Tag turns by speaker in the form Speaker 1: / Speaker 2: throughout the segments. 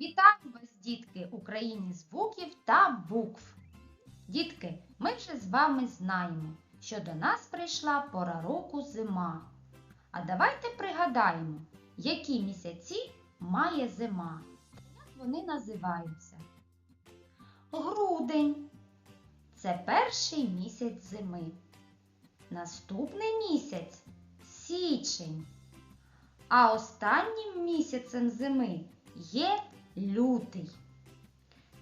Speaker 1: Вітаю вас, дітки, у країні звуків та букв. Дітки, ми вже з вами знаємо, що до нас прийшла пора року зима. А давайте пригадаємо, які місяці має зима. Як вони називаються? Грудень це перший місяць зими. Наступний місяць січень. А останнім місяцем зими є лютий.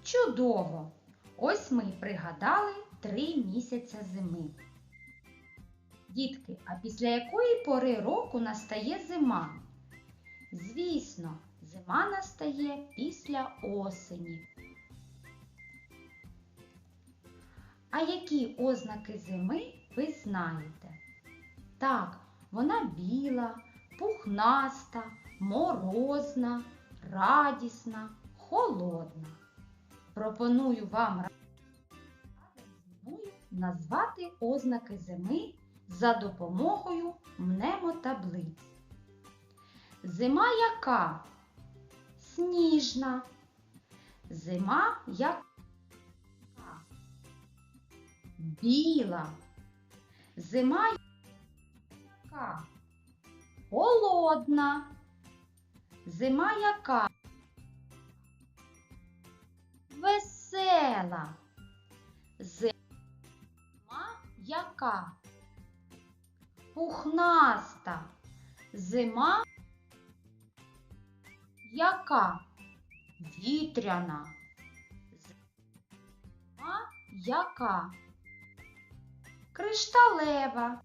Speaker 1: Чудово! Ось ми й пригадали три місяця зими. Дітки, а після якої пори року настає зима? Звісно, зима настає після осені. А які ознаки зими ви знаєте? Так, вона біла, пухнаста, морозна, радісна, холодна. Пропоную вам назвати ознаки зими за допомогою мнемотаблиць. Зима яка? Сніжна. Зима яка? Біла. Зима яка? Холодна. Зима яка? Весела. Зима яка? Пухнаста. Зима яка? Вітряна. Зима яка? Кришталева.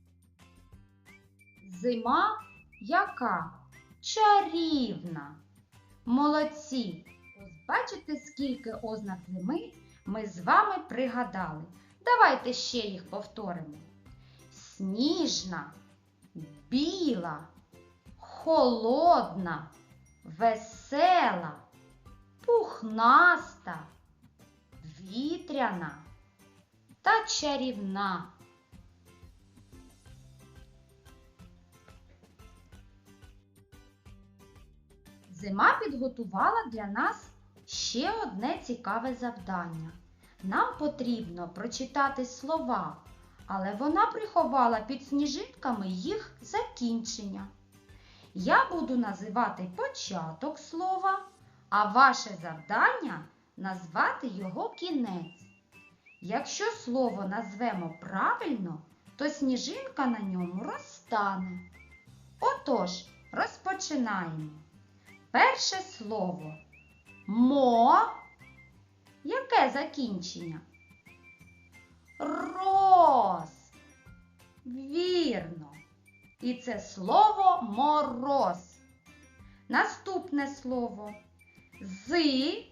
Speaker 1: Зима яка? Чарівна. Молодці! Ось бачите, скільки ознак зими ми з вами пригадали. Давайте ще їх повторимо. Сніжна, біла, холодна, весела, пухнаста, вітряна та чарівна. Зима підготувала для нас ще одне цікаве завдання. Нам потрібно прочитати слова, але вона приховала під сніжинками їх закінчення. Я буду називати початок слова, а ваше завдання назвати його кінець. Якщо слово назвемо правильно, то сніжинка на ньому розтане. Отож, розпочинаємо. Перше слово мо. Яке закінчення? Роз. Вірно. І це слово мороз. Наступне слово зи,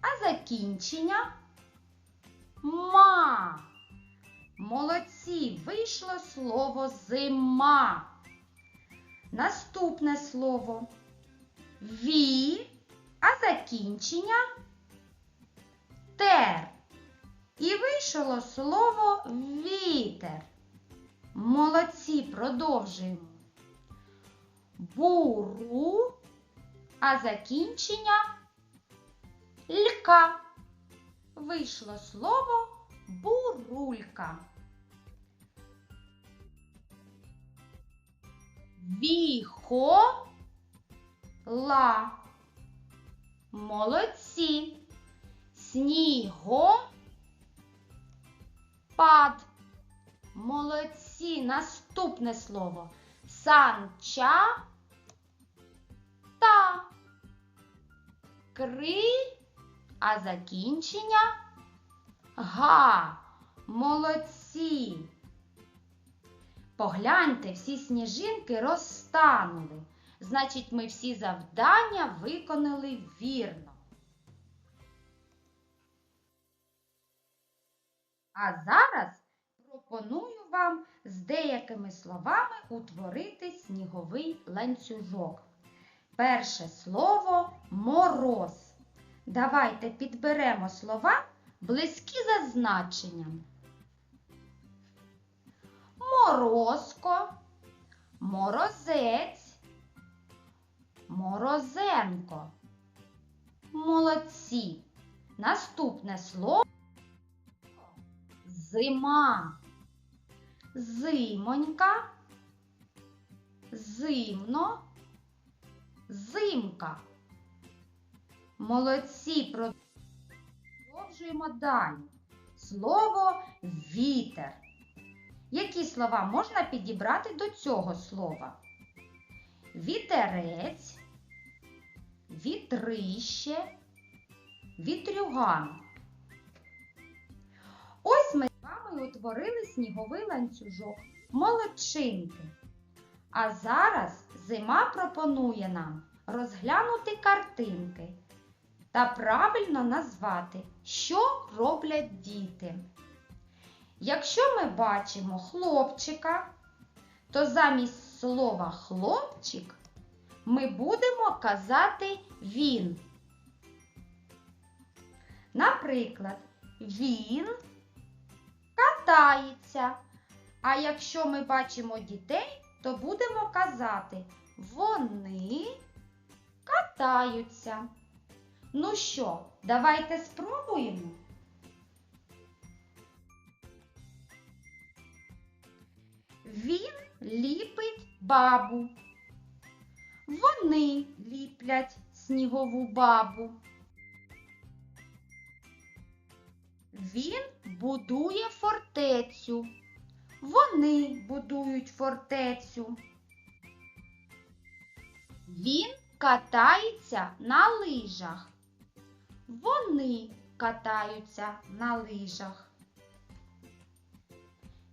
Speaker 1: а закінчення ма. Молодці, вийшло слово зима. Наступне слово ві, а закінчення тер. І вийшло слово вітер. Молодці, продовжуємо. Буру, а закінчення лька. Вийшло слово бурулька. Віхо ла. Молодці. Сніго пад. Молодці. Наступне слово. Санча та. Кри, а закінчення га. Молодці. Погляньте, всі сніжинки розтанули. Значить, ми всі завдання виконали вірно. А зараз пропоную вам з деякими словами утворити сніговий ланцюжок. Перше слово мороз. Давайте підберемо слова близькі за значенням. Морозко, морозець, морозенко, Молодці. наступне слово зима. Зимонька, зимно, зимка. Молодці, продовжуємо далі. Слово вітер. Які слова можна підібрати до цього слова? Вітерець, вітрище, вітрюган. Ось ми з вами утворили сніговий ланцюжок, молодчинки. А зараз зима пропонує нам розглянути картинки та правильно назвати, що роблять діти. Якщо ми бачимо хлопчика, то замість слова хлопчик ми будемо казати він. Наприклад, він катається. А якщо ми бачимо дітей, то будемо казати вони катаються. Ну що, давайте спробуємо. Він ліпить бабу. Вони ліплять снігову бабу. Він будує фортецю. Вони будують фортецю. Він катається на лижах. Вони катаються на лижах.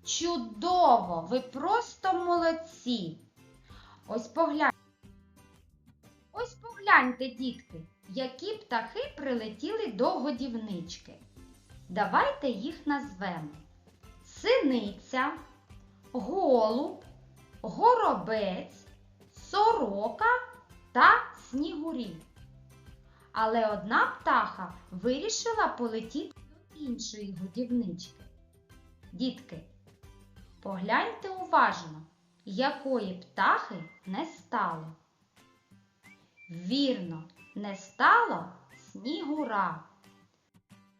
Speaker 1: Чудово! Ви просто молодці! Ось погляньте. Погляньте, дітки, які птахи прилетіли до годівнички. Давайте їх назвемо. Синиця, голуб, горобець, сорока та снігурі. Але одна птаха вирішила полетіти до іншої годівнички. Дітки, погляньте уважно, якої птахи не стало. Вірно, не стало снігура.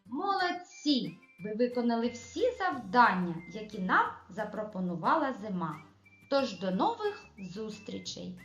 Speaker 1: Молодці! Ви виконали всі завдання, які нам запропонувала зима. Тож до нових зустрічей!